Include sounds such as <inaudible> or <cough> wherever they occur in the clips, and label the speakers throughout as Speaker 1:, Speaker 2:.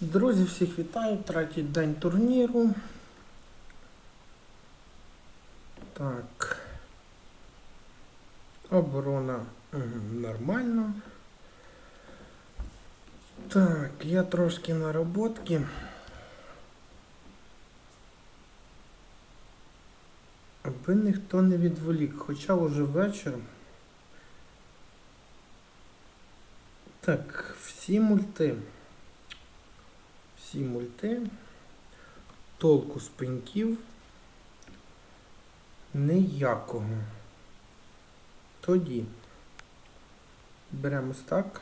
Speaker 1: Друзі, всіх вітаю. Третій день турніру. Так. Оборона нормально. Так, я трошки наработки. Аби ніхто не відволік, хоча вже вечір. Так, всі мульти. Всі мульти. Толку з пеньків. Ніякого. Тоді беремо так.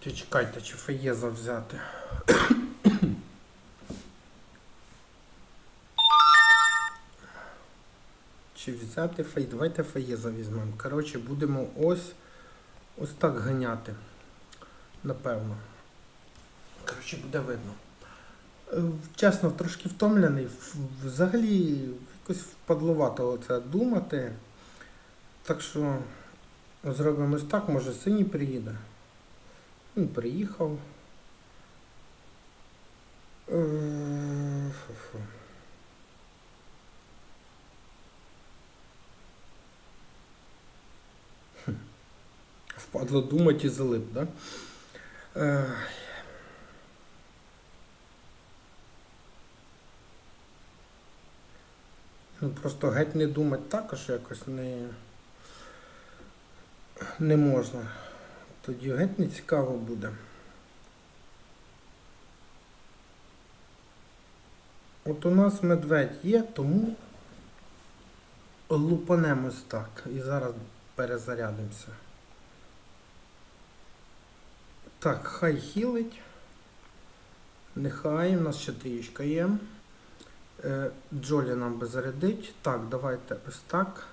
Speaker 1: Чекайте, чи феєза взяти. Взяти фей? Давайте феєза візьмемо. Коротше, будемо ось ось так ганяти. Напевно. Коротше, буде видно. Е, Чесно, трошки втомлений. Взагалі якось впадлувато це думати. Так що зробимо ось так, може синій приїде. Він приїхав. Е, фу-фу. Хм. Впадло думати і залип, да? Е, Ну, просто геть не думати також якось не, не можна. Тоді геть не цікаво буде. От у нас медведь є, тому лупанемось так. І зараз перезарядимося. Так, хай хілить. Нехай, у нас ще трішка є. Е, Джолі нам би зарядить. Так, давайте ось так.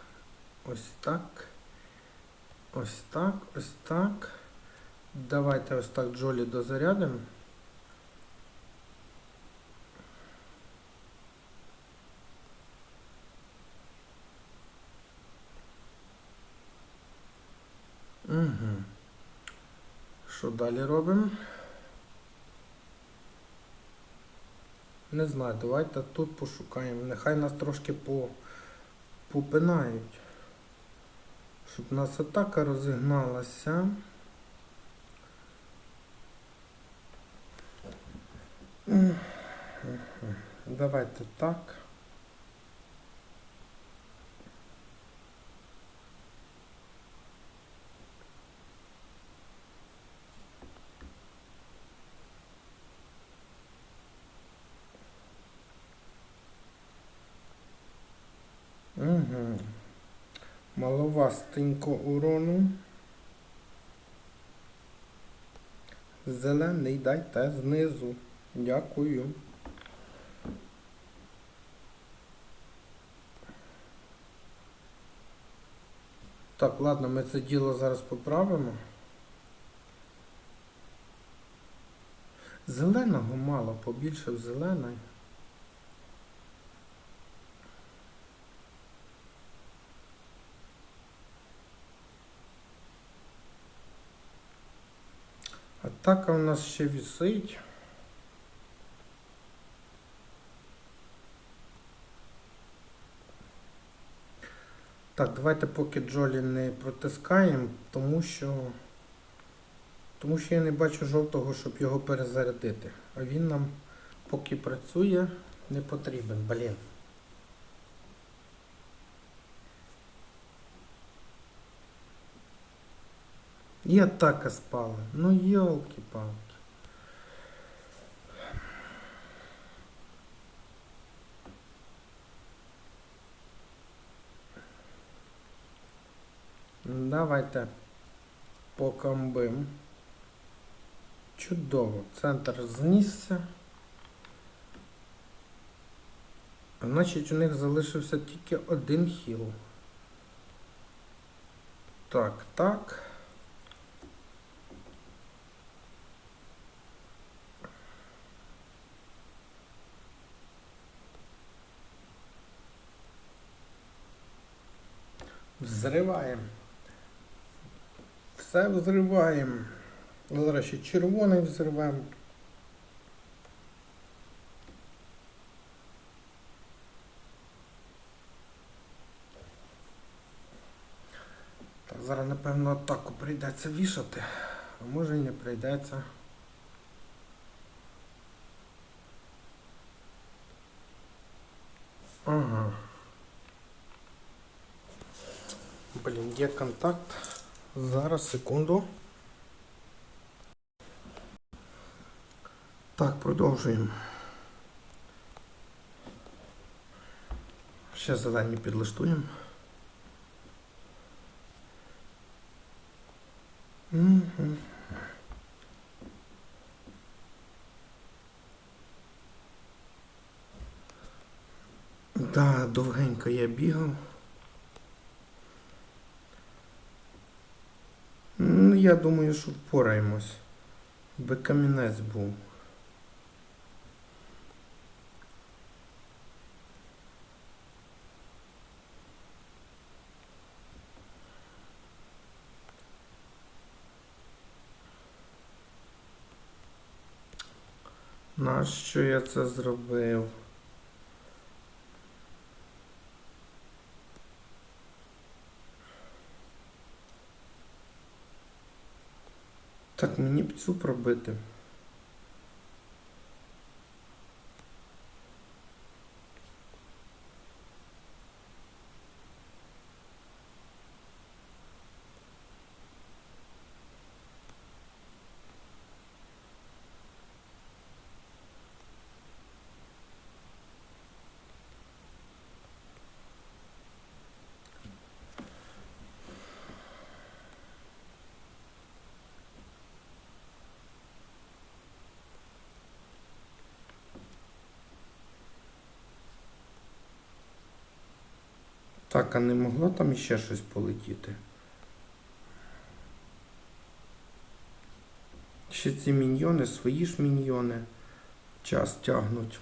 Speaker 1: Ось так. Ось так, ось так. Давайте ось так Джолі дозарядимо. Угу. Що далі робимо? Не знаю, давайте тут пошукаємо. Нехай нас трошки по, попинають. Щоб нас атака розігналася. Давайте так. Угу. Маловастенько урону. Зелений дайте знизу. Дякую. Так, ладно, ми це діло зараз поправимо. Зеленого мало, побільше в зеленої. Атака у нас ще висить. Так, давайте поки Джолі не протискаємо, тому що. Тому що я не бачу жовтого, щоб його перезарядити. А він нам, поки працює, не потрібен. Блін. І атака спала. Ну йолки-палки. Давайте покамбим. Чудово. Центр знісся. Значить, у них залишився тільки один хіл. Так, так. Взриваємо. Все взриваємо. Зараз ще червоний взриваємо. Зараз, напевно, атаку прийдеться вішати, а може і не прийдеться. Ага. Блін, є контакт. Зараз, секунду. Так, продовжуємо. Ще зелені підлаштуємо. Мгм. Да, довгенько я бігав. Ну, я думаю, що впораємось. Би камінець був. Нащо я це зробив? Так, мені б цю пробити. Так, а не могло там іще щось полетіти? Ще ці міньйони, свої ж міньйони час тягнуть.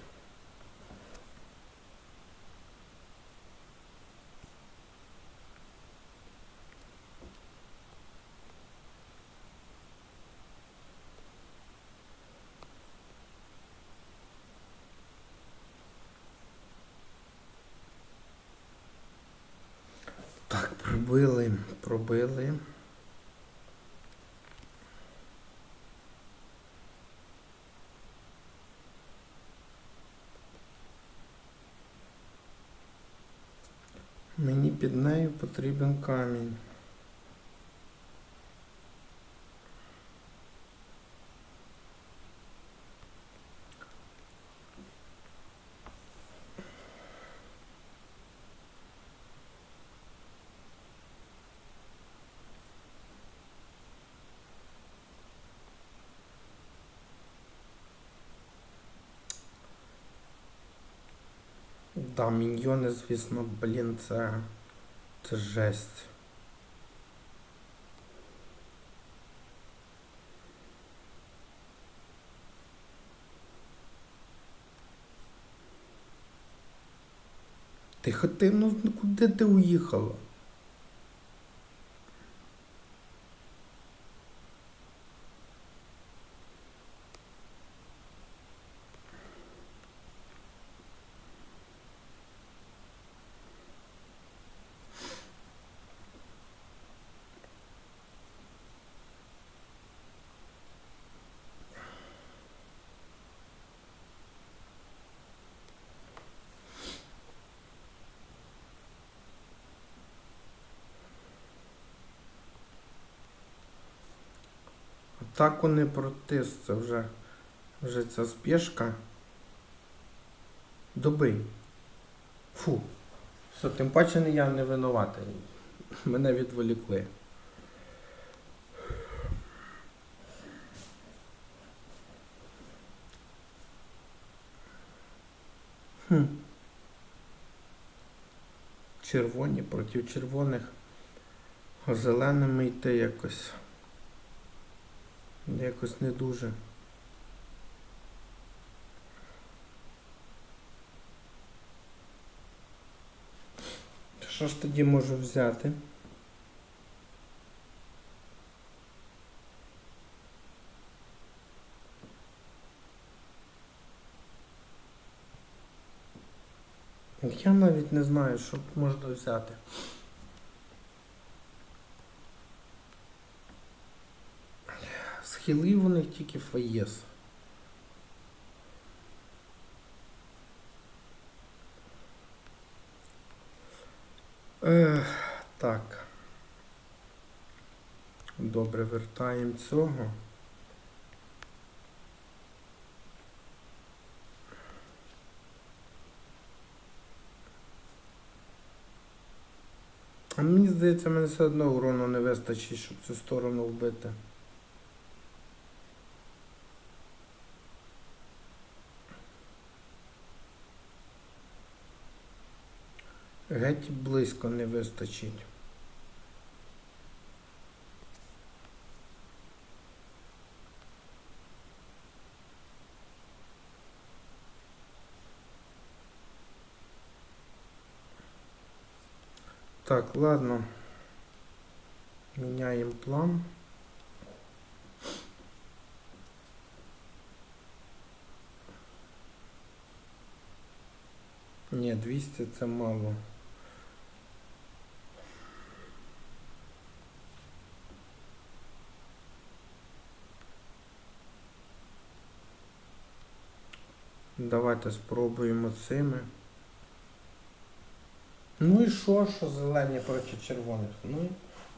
Speaker 1: Так, пробили, пробили. Мені під нею потрібен камінь. Да, міньйони, звісно, блін, це, це жесть. Тихо, ти, ну куди ти уїхала? Атаку не протис, це вже, вже ця спешка. Добий. Фу. Все, тим паче не я не винуватий. Мене відволікли. Хм. Червоні проти червоних. Зеленими йти якось. Ну, якось не дуже. Що ж тоді можу взяти? Я навіть не знаю, що можна взяти. Схилив у них тільки фаєс. Ех, так. Добре, вертаємо цього. А мені здається, мене все одно урону не вистачить, щоб цю сторону вбити. Геть близько не вистачить. Так, ладно. Меняем план. Ні, 200 це мало. Давайте спробуємо цими. Ну і що, що зелені проти червоних? Ну,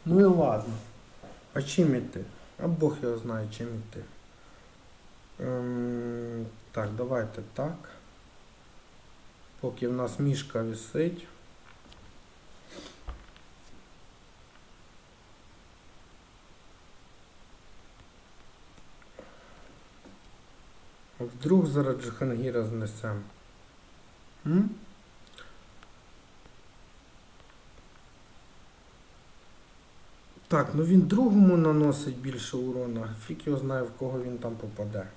Speaker 1: ну і ладно. А чим іти? А Бог його знає, чим іти. Ем, так, давайте так. Поки в нас мішка висить. А Вдруг зараз Джихангіра знесем. М? Так, ну він другому наносить більше урона. Фік його знає, в кого він там попаде.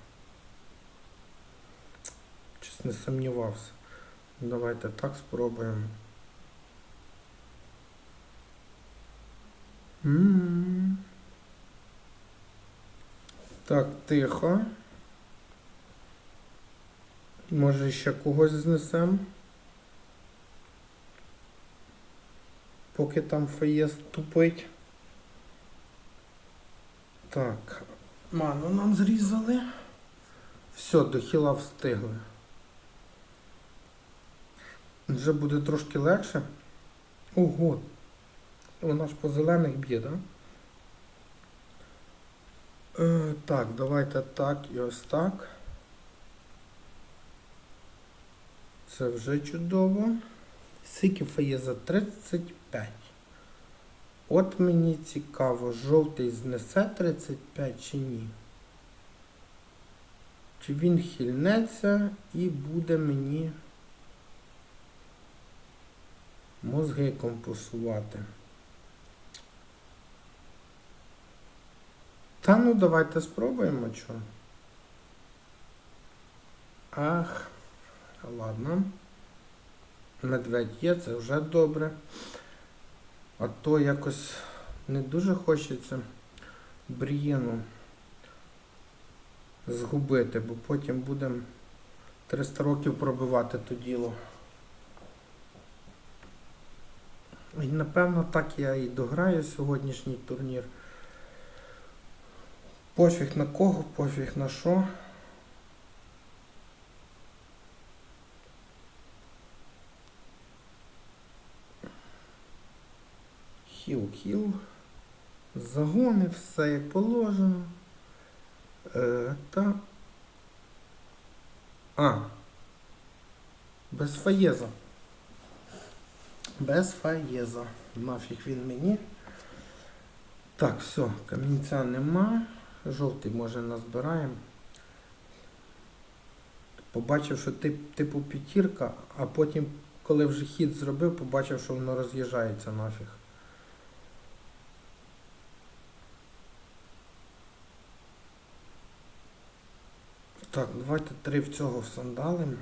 Speaker 1: Щось не сумнівався. Давайте так спробуємо. М. Так, тихо. Може ще когось знесем? Поки там фаєс тупить. Так. Ману нам зрізали. Все, до хіла встигли. Вже буде трошки легше. Ого. Вона ж по зелених б'є, так? Да? Е, так, давайте так і ось так. Це вже чудово. Скільки є за 35. От мені цікаво, жовтий знесе 35 чи ні. Чи він хильнеться і буде мені мозги компенсувати. Та ну давайте спробуємо що. Ах, ладно. Медведь є, це вже добре. А то якось не дуже хочеться брієну згубити, бо потім будемо 300 років пробивати то діло. І напевно так я і дограю сьогоднішній турнір. Пофіг на кого, пофіг на що. Хіл. Загони, все як положено. Е, та. А. Без фаєза. Без фаєза. Нафіг він мені. Так, все, камінця нема. Жовтий може назбираємо. Побачив, що тип, типу п'ятірка, а потім, коли вже хід зробив, побачив, що воно роз'їжджається нафіг. Так, давайте три в цього всандалим.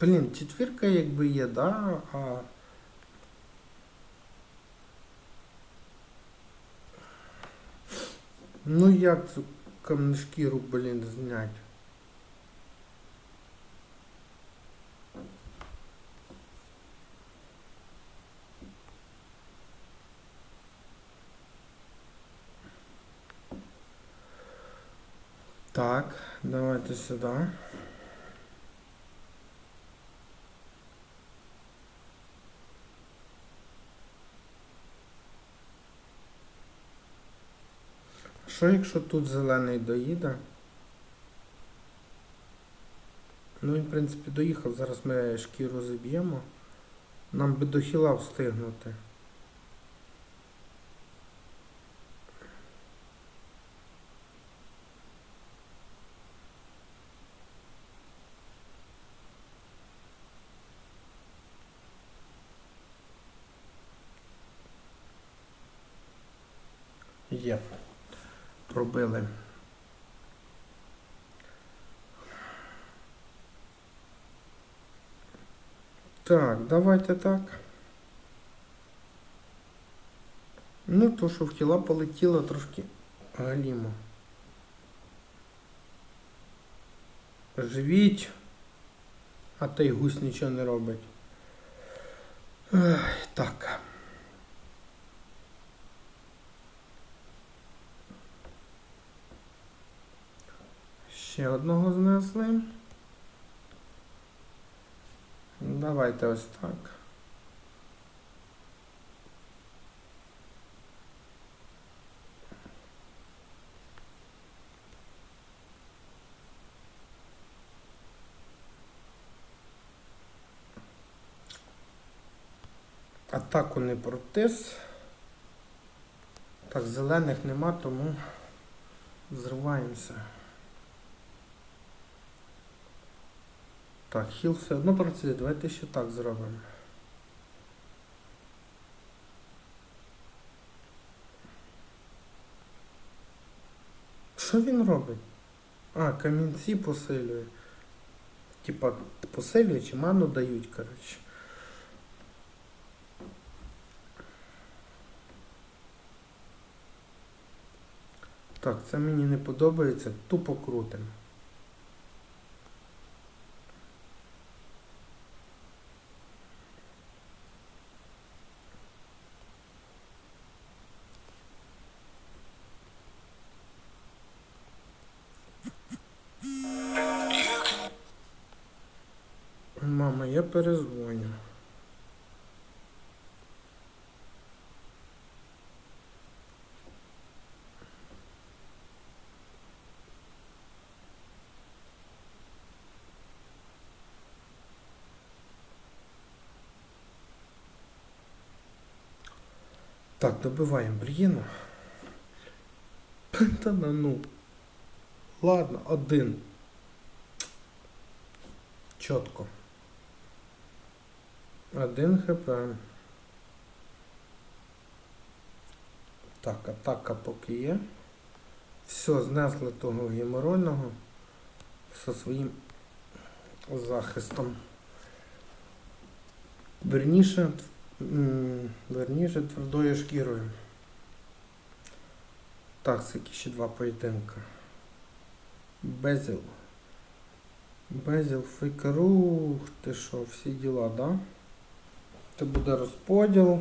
Speaker 1: Блін, четвірка якби є, да, а. Ну як цю камнешкіру, блін, знять? Так, сюди. Що якщо тут зелений доїде? Ну він, в принципі, доїхав, зараз ми шкіру заб'ємо. Нам би до хіла встигнути. Є. Пробили. Так, давайте так. Ну, то, що в тіла полетіло трошки галімо. Живіть, а той гусь нічого не робить. Так. Ще одного знесли. Давайте ось так. Атаку не протис. Так, зелених нема, тому зриваємося. Так, хіл все одно працює, давайте ще так зробимо. Що він робить? А, камінці посилює. Типа посилює чи ману дають, коротше. Так, це мені не подобається, тупо крутим. Перезвоню. Так, добиваємо Брієну. Та на ну. Ладно, один. Чітко. Один хп. Так, атака поки є. Все, знесли того геморольного зі своїм захистом. Верніше, верніше твердою шкірою. Так, це ще два поєдинка. Безіл. Безіл фейкеру. Ти що, всі діла, да? Це буде розподіл.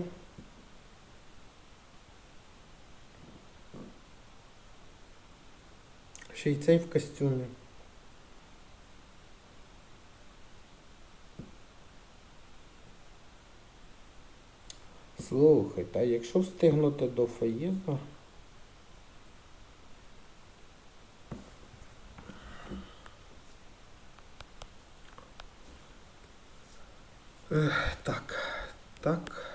Speaker 1: Ще й цей в костюмі. Слухай, та якщо встигнути до фаєзу... Ех, Так, так,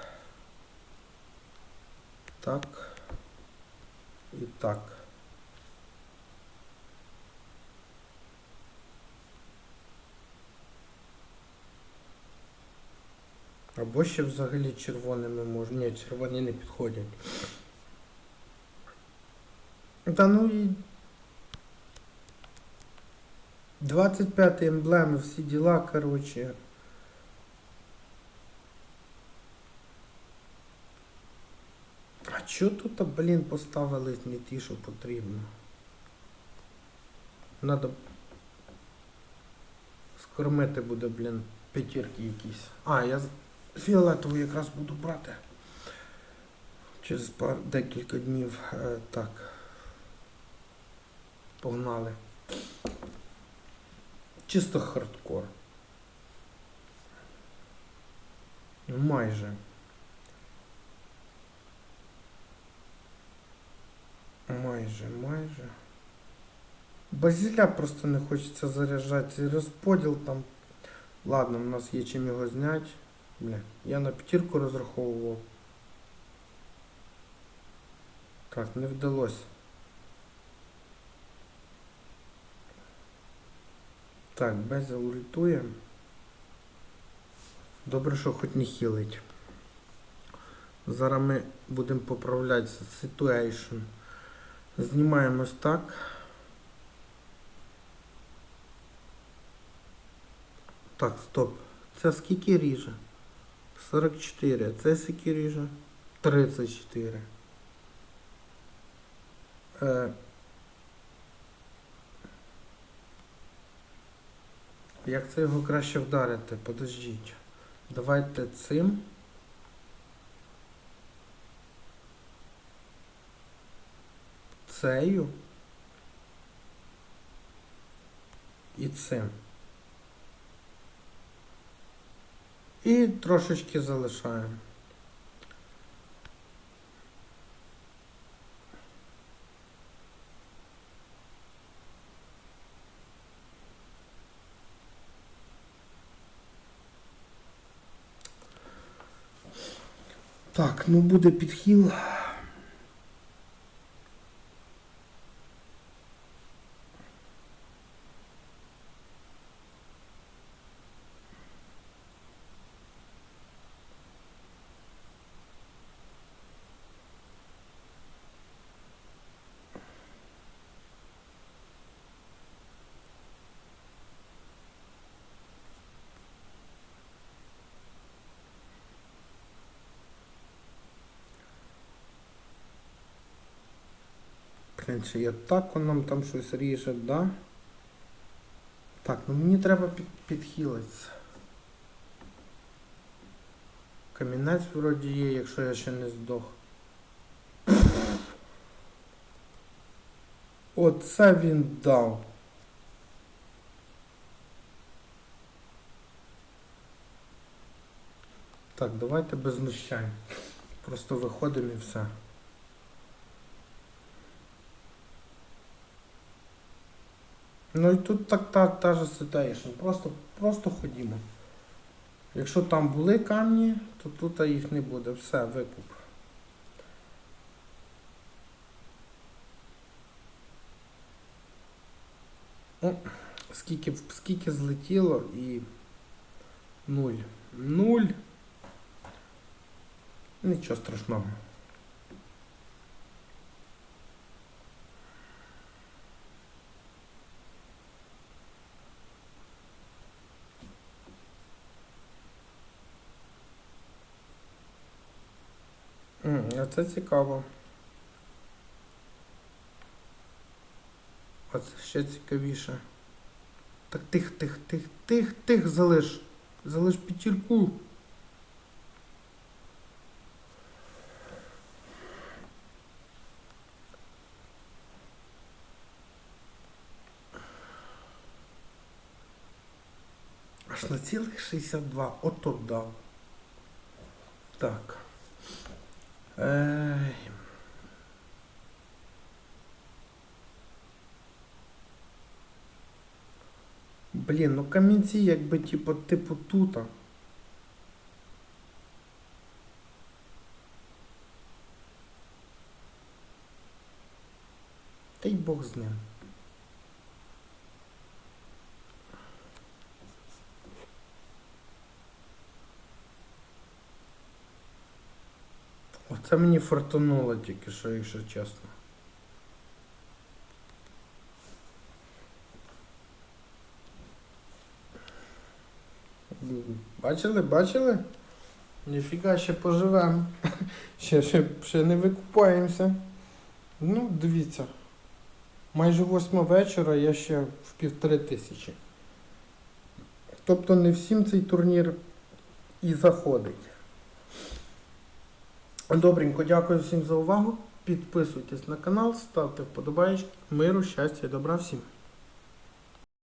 Speaker 1: так і так. Або ще взагалі червоними можна. Ні, червоні не підходять. Та ну і 25 емблеми, всі діла, коротше. А Що тут, блін, поставили не ті, що потрібно? Надо скормити буде, блін, п'ятірки якісь. А, я фіолетову якраз буду брати. Через пар декілька днів. Е, так. Погнали. Чисто хардкор. Ну, майже. Майже, майже. Базіля просто не хочеться заряджати. Розподіл там. Ладно, в нас є чим його зняти. Бля, я на п'ятірку розраховував. Так, не вдалося. Так, Безел ультує. Добре, що хоч не хілить. Зараз ми будемо поправляти ситуейшн. Знімаємо ось так. Так, стоп. Це скільки ріже? 44. Це скільки ріже? 34. Е, як це його краще вдарити? Подождіть. Давайте цим. Цею. І цим. І трошечки залишаємо. Так, ну буде підхил. Блін, чи є так он нам там щось ріже, да? Так, ну мені треба під, підхилитися. Камінець вроді є, якщо я ще не здох. Оце він дав. Так, давайте без знущань. Просто виходимо і все. Ну і тут так та, та же ситуація. Просто, просто ходімо. Якщо там були камні, то тут їх не буде. Все, викуп. О, скільки, скільки злетіло і нуль. Нуль. Нічого страшного. Це цікаво. А це ще цікавіше. Так тих, тих, тих, тих, тих залиш. Залиш п'ятірку. Аж на цілих 62. Ото дав. Так. Ей. Блін, ну камінці якби типу, типу тута. Та й Бог з ним. Оце мені фортануло тільки що, якщо чесно. Бачили, бачили? Ніфіга ще поживемо. <laughs> Ще, ще, ще не викупаємося. Ну, дивіться. Майже восьма вечора я ще в півтори тисячі. Тобто не всім цей турнір і заходить. Добренько, дякую всім за увагу. Підписуйтесь на канал, ставте вподобайки. Миру, щастя і добра всім.